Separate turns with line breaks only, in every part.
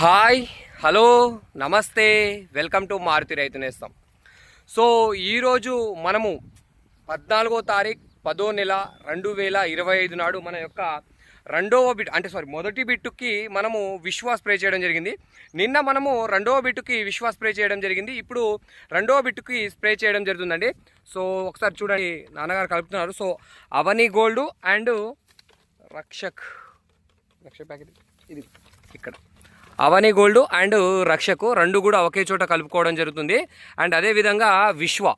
Hi hello నమస్తే welcome to Maruti Rythu Nestham. So ఈరోజు మనము పద్నాలుగో తారీఖు పదో నెల రెండు వేల ఇరవై ఐదు నాడు మన యొక్క రెండవ బిట్ అంటే సారీ మొదటి బిట్టుకి మనము విశ్వాస్ స్ప్రే చేయడం జరిగింది. నిన్న మనము రెండవ బిట్టుకి విశ్వాస్ స్ప్రే చేయడం జరిగింది. ఇప్పుడు రెండవ బిట్టుకి స్ప్రే చేయడం జరుగుతుందండి. సో ఒకసారి చూడండి నాన్నగారు కలుపుతున్నారు. So Avani gold and Rakshak Rakshak packet ఇది ఇక్కడ. అవని గోల్డ్ అండ్ రక్షకు రెండు కూడా ఒకే చోట కలుపుకోవడం జరుగుతుంది. అండ్ అదేవిధంగా విశ్వ.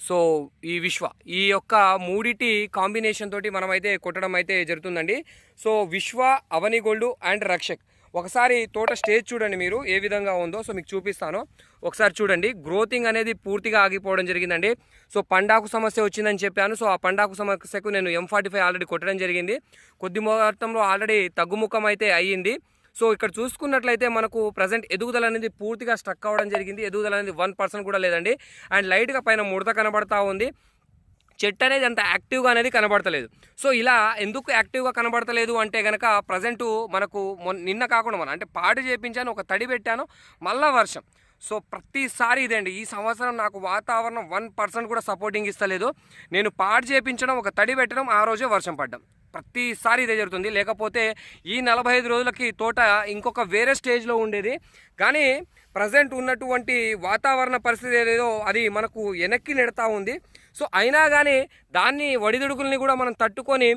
సో ఈ విశ్వ. ఈ యొక్క మూడిటి కాంబినేషన్ తోటి మనమైతే కొట్టడం అయితే జరుగుతుందండి. సో విశ్వ అవని గోల్డ్ అండ్ రక్షక్. ఒకసారి తోట స్టేజ్ చూడండి మీరు ఏ విధంగా ఉందో. సో మీకు చూపిస్తాను. ఒకసారి చూడండి. గ్రోతింగ్ అనేది పూర్తిగా ఆగిపోవడం జరిగిందండి. సో పండాకు సమస్య వచ్చిందని చెప్పాను. సో ఆ పండాకు సమస్యకు నేను ఎం ఫార్టీ ఫైవ్ ఆల్రెడీ కొట్టడం జరిగింది. కొద్ది మొత్తంలో ఆల్రెడీ తగ్గుముఖం అయితే అయ్యింది. సో ఇక్కడ చూసుకున్నట్లయితే మనకు ప్రజెంట్ ఎదుగుదల అనేది పూర్తిగా స్ట్రక్ అవ్వడం జరిగింది. ఎదుగుదల అనేది వన్ పర్సెంట్ కూడా లేదండి. అండ్ లైట్గా పైన ముడత కనబడతా ఉంది. చెట్టు అనేది అంత యాక్టివ్గా అనేది కనబడతలేదు. సో ఇలా ఎందుకు యాక్టివ్గా కనబడతలేదు అంటే కనుక ప్రజెంటు మనకు మొన్న నిన్న కాకుండా మన అంటే పాడు చేయించాను ఒక తడి పెట్టాను మళ్ళా వర్షం. సో ప్రతిసారి ఇదండి. ఈ సంవత్సరం నాకు వాతావరణం వన్ పర్సెంట్ కూడా సపోర్టింగ్ ఇస్తలేదు. నేను పాడు చేయించడం ఒక తడి పెట్టడం ఆ రోజే వర్షం పడ్డం. ప్రతిసారి ఇదే జరుగుతుంది. లేకపోతే ఈ నలభై ఐదు రోజులకి తోట ఇంకొక వేరే స్టేజ్లో ఉండేది. కానీ ప్రజెంట్ ఉన్నటువంటి వాతావరణ పరిస్థితి ఏదేదో అది మనకు వెనక్కి నెడతా ఉంది. సో అయినా కానీ దాన్ని వడిదుడుకుల్ని కూడా మనం తట్టుకొని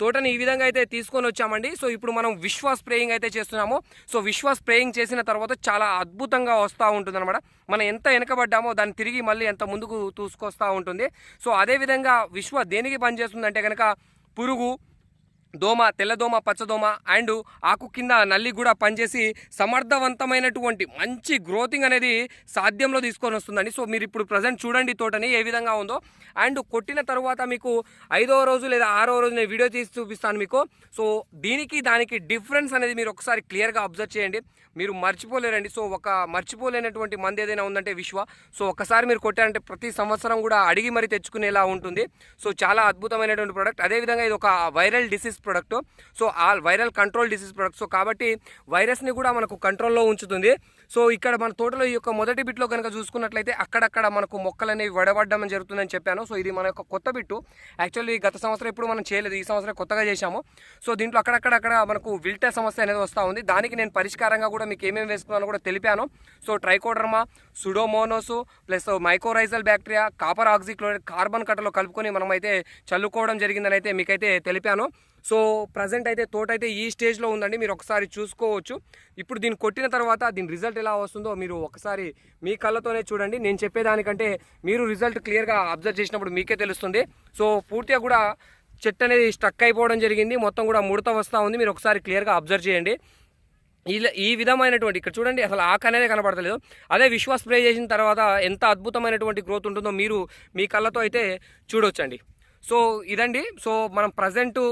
తోటని ఈ విధంగా అయితే తీసుకొని వచ్చామండి. సో ఇప్పుడు మనం విశ్వ స్ప్రేయింగ్ అయితే చేస్తున్నాము. సో విశ్వ స్ప్రేయింగ్ చేసిన తర్వాత చాలా అద్భుతంగా వస్తూ ఉంటుంది అనమాట మనం ఎంత వెనకబడ్డామో దాన్ని తిరిగి మళ్ళీ ఎంత ముందుకు తీసుకొస్తూ ఉంటుంది. సో అదేవిధంగా విశ్వ దేనికి పనిచేస్తుందంటే కనుక పురుగు దోమ తెల్లదోమ పచ్చదోమ అండ్ ఆకు కింద నల్లి కూడా పనిచేసి సమర్థవంతమైనటువంటి మంచి గ్రోతింగ్ అనేది సాధ్యంలో తీసుకొని వస్తుందండి. సో మీరు ఇప్పుడు ప్రజెంట్ చూడండి తోటని ఏ విధంగా ఉందో. అండ్ కొట్టిన తర్వాత మీకు ఐదవ రోజు లేదా ఆరో రోజు నేను వీడియో తీసి చూపిస్తాను మీకు. సో దీనికి దానికి డిఫరెన్స్ అనేది మీరు ఒకసారి క్లియర్గా అబ్జర్వ్ చేయండి. మీరు మర్చిపోలేరండి. సో ఒక మర్చిపోలేనటువంటి మంది ఏదైనా ఉందంటే విశ్వ. సో ఒకసారి మీరు కొట్టారంటే ప్రతి సంవత్సరం కూడా అడిగి మరి తెచ్చుకునేలా ఉంటుంది. సో చాలా అద్భుతమైనటువంటి ప్రోడక్ట్. అదేవిధంగా ఇది ఒక వైరల్ డిసీజ్ ప్రోడక్ట్ సో ఆ viral control disease product so కాబట్టి వైరస్ని కూడా మనకు కంట్రోల్లో ఉంచుతుంది. సో ఇక్కడ మన తోటలో ఈ యొక్క మొదటి బిట్లో కనుక చూసుకున్నట్లయితే అక్కడక్కడ మనకు మొక్కలు అనేవి వడబడ్డం జరుగుతుందని చెప్పాను. సో ఇది మన యొక్క కొత్త బిట్టు. యాక్చువల్లీ గత సంవత్సరం ఎప్పుడు మనం చేయలేదు. ఈ సంవత్సరం కొత్తగా చేశాము. సో దీంట్లో అక్కడక్కడ అక్కడ మనకు విల్టే సమస్య అనేది వస్తూ ఉంది. దానికి నేను పరిష్కారంగా కూడా మీకు ఏమేమి వేసుకున్నానో కూడా తెలిపాను. So trichoderma pseudomonas plus mycorrhizal bacteria copper oxychloride carbon కట్టలో కలుపుకొని మనమైతే చల్లుకోవడం జరిగిందని అయితే మీకైతే తెలిపాను. సో ప్రజెంట్ అయితే తోట అయితే ఈ స్టేజ్లో ఉందండి. మీరు ఒకసారి చూసుకోవచ్చు. ఇప్పుడు దీన్ని కొట్టిన తర్వాత దీని రిజల్ట్ ఎలా వస్తుందో మీరు ఒకసారి మీ కళ్ళతోనే చూడండి. నేను చెప్పేదానికంటే మీరు రిజల్ట్ క్లియర్గా అబ్జర్వ్ చేసినప్పుడు మీకే తెలుస్తుంది. సో పూర్తిగా కూడా చెట్టు అనేది స్టక్ అయిపోవడం జరిగింది. మొత్తం కూడా ముడత వస్తూ ఉంది. మీరు ఒకసారి క్లియర్గా అబ్జర్వ్ చేయండి. ఇలా ఈ విధమైనటువంటి ఇక్కడ చూడండి అసలు ఆక అనేది కనబడతలేదు అదే విశ్వాస్ స్ప్రే చేసిన తర్వాత ఎంత అద్భుతమైనటువంటి గ్రోత్ ఉంటుందో మీరు మీ కళ్ళతో అయితే చూడొచ్చండి. సో ఇదండి. సో మనం ప్రజెంటు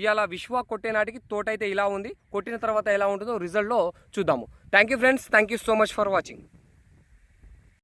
ఇవాళ విశ్వ కొట్టే నాటికి తోట అయితే ఇలా ఉంది. కొట్టిన తర్వాత ఎలా ఉంటుందో రిజల్ట్లో చూద్దాము. Thank you friends thank you so much for watching